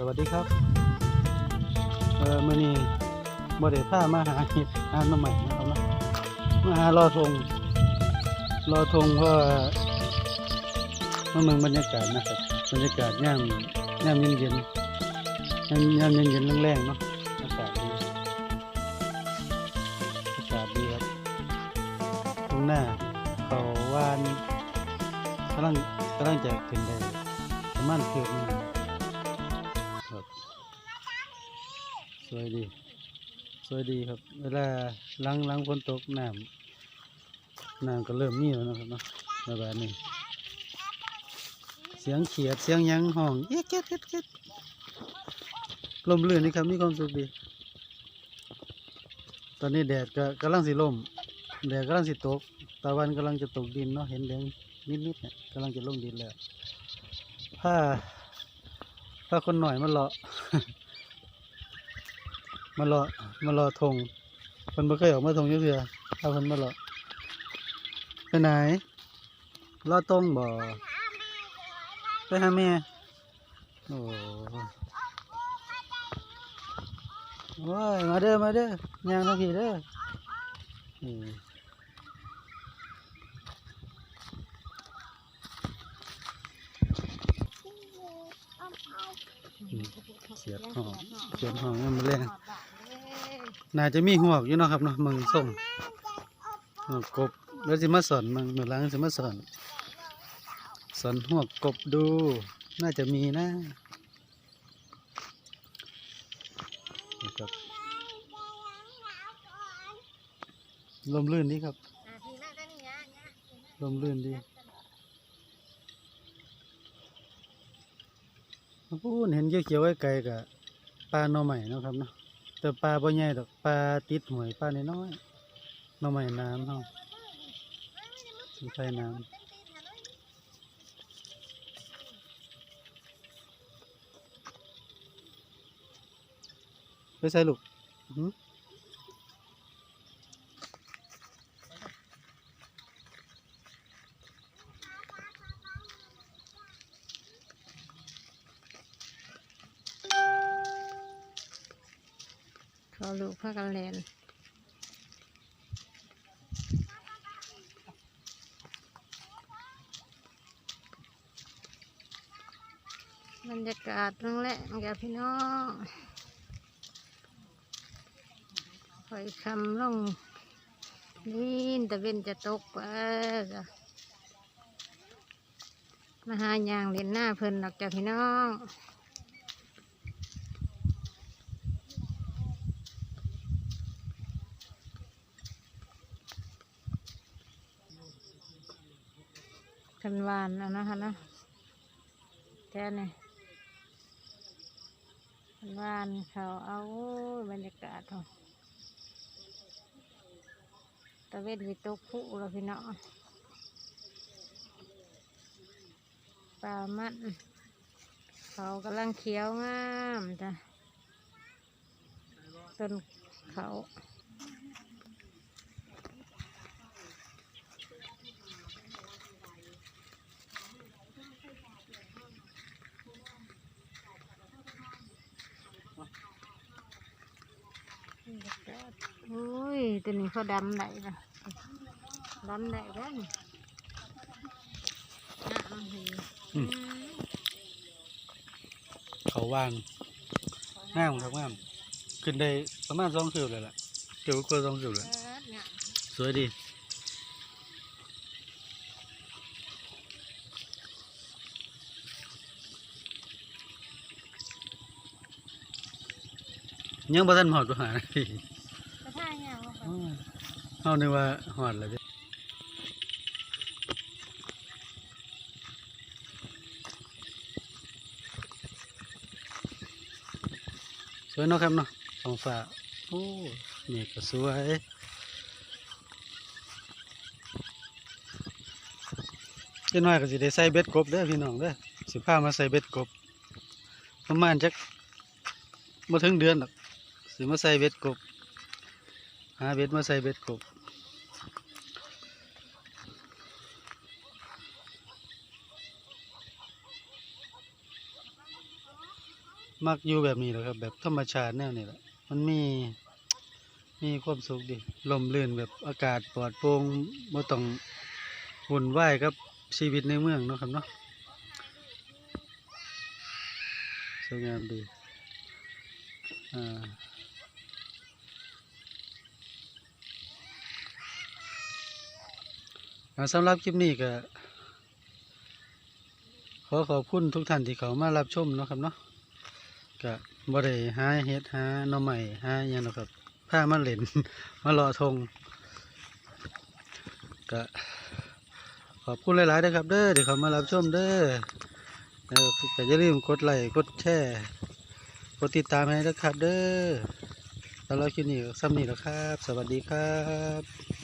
สวัสดีครับ เออมื่อนี้บ่ได้พามาหาเห็ดหาน่อใหม่นะครับนะมาหารอทงรอทงเพราะว่ามาเมืองบรรยากาศนะครับบรรยากาศย่ามย่ามเย็นเย็นย่ามย่เย็นเย็นแรงๆเนาะอากาศดีอากาศดีครับตรงหน้าเขาวานกำลังกำลังจะถึงได้ประมาณเกือบนึง สวยดี สวยดีครับ เวลาหลังหลังฝนตกน้ำน้ำก็เริ่มมีแล้วนะครับเนาะแบบนี้ เสียงเขียดเสียงยังห้องเอ๊ะเก็ดเก็ดเก็ดลมลื่นนี่ครับมีความสุขดี ตอนนี้แดดก็กำลังสิลมแดดกำลังสิตกตะวันกำลังจะตกดินเนาะเห็นแดงนิดๆเนี่ยกำลังจะลงดินแล้วผ้าผ้าคนหน่อยมันเลาะ มารอมารอทงมันไม่เคยออกมาทงยอะเถื่อถ้าคนมารอไปไหนรอตรงบ่ไปหาแม่โอ้โอ้ยมาเด้อมาเด้อยางทางพี่เด้ออืมอืม เสียดห้องเสียดห้องยังมาแรงน่าจะมีหัวกอยู่เนาะครับเนาะมึงส่งหัวกกบแล้วสิมาสอนมึงมือหลังสิมาสอนสอนหัวกกบดู น่าจะมีนะนี่ครับลมลื่นดีครับลมลื่นดี พูดเห็นเขียวๆไกลๆกับปลาหน่อใหม่นะครับเนาะแต่ปลาบ่ใหญ่ดอกปลาติดหวยปลาน้อยๆหน่อไม้น้ำเฮาสิไฟน้ำไปใส่ลูก อเขาลูกพากันเล่นบรรยากาศตรงแหละกับพี่น้องคอยคำลงนี่ตะเวนจะตกไปมาหายางเล่นหน้าเพิ่นดอกจ้ะพี่น้อง นวานเอานะคะนะแค่นี้คันวานเขาเอาบรรยากาศเขาตะเวนวิตกผู้แล้วพี่น้องปลามันเขากำลังเขียวงามจ้ะต้นเขา โอ้ย ตัวนี้เขาดำไหนล่ะดำไหนแล้วนี่น้ำหีอืมเขาวางงามครับงามขึ้นได้ประมาณสองสิบเลยล่ะเกี่ยวกับสองสิบเลยเอิ้นเนี่ยสวยดียังบ่ทันหอดบ่หา เฮานึกว่าหอดแล้วเด้สวยเนาะครับเนาะท้องฟ้าโอ้นี่ก็สวยเจ้าน้อยก็สิได้ใส่เบ็ดกบเด้อพี่น้องเด้อสิพามาใส่เบ็ดกบประมาณจักบ่ถึงเดือนหรอกสิมาใส่เบ็ดกบ หาเบ็ดมาใส่เบ็ดกบมักอยู่แบบนี้แหละครับ แบบธรรมชาติแนวนี้แหละมันมีมีความสุขดีลมลื่นแบบอากาศปลอดโปร่งบ่ต้องวุ่นวายกับชีวิตในเมืองเนาะครับเนาะสวยงามดีอ่าอ่า สำหรับคลิปนี้ก็ขอขอบคุณทุกท่านที่เขามารับชมเนาะครับเนาะก็บ่ได้หาเฮ็ดหาหน่อใหม่หาหยังเนาะครับพามาเหล่นมารอทงก็ขอบคุณหลายๆนะครับ เด้อที่เขามารับชมเด้อแล้วก็อย่าลืมกดไลค์กดแชร์กดติดตามให้นะครับ เด้อแล้วเราคลิปนี้ซ้ำนี้แล้วครับ สวัสดีครับ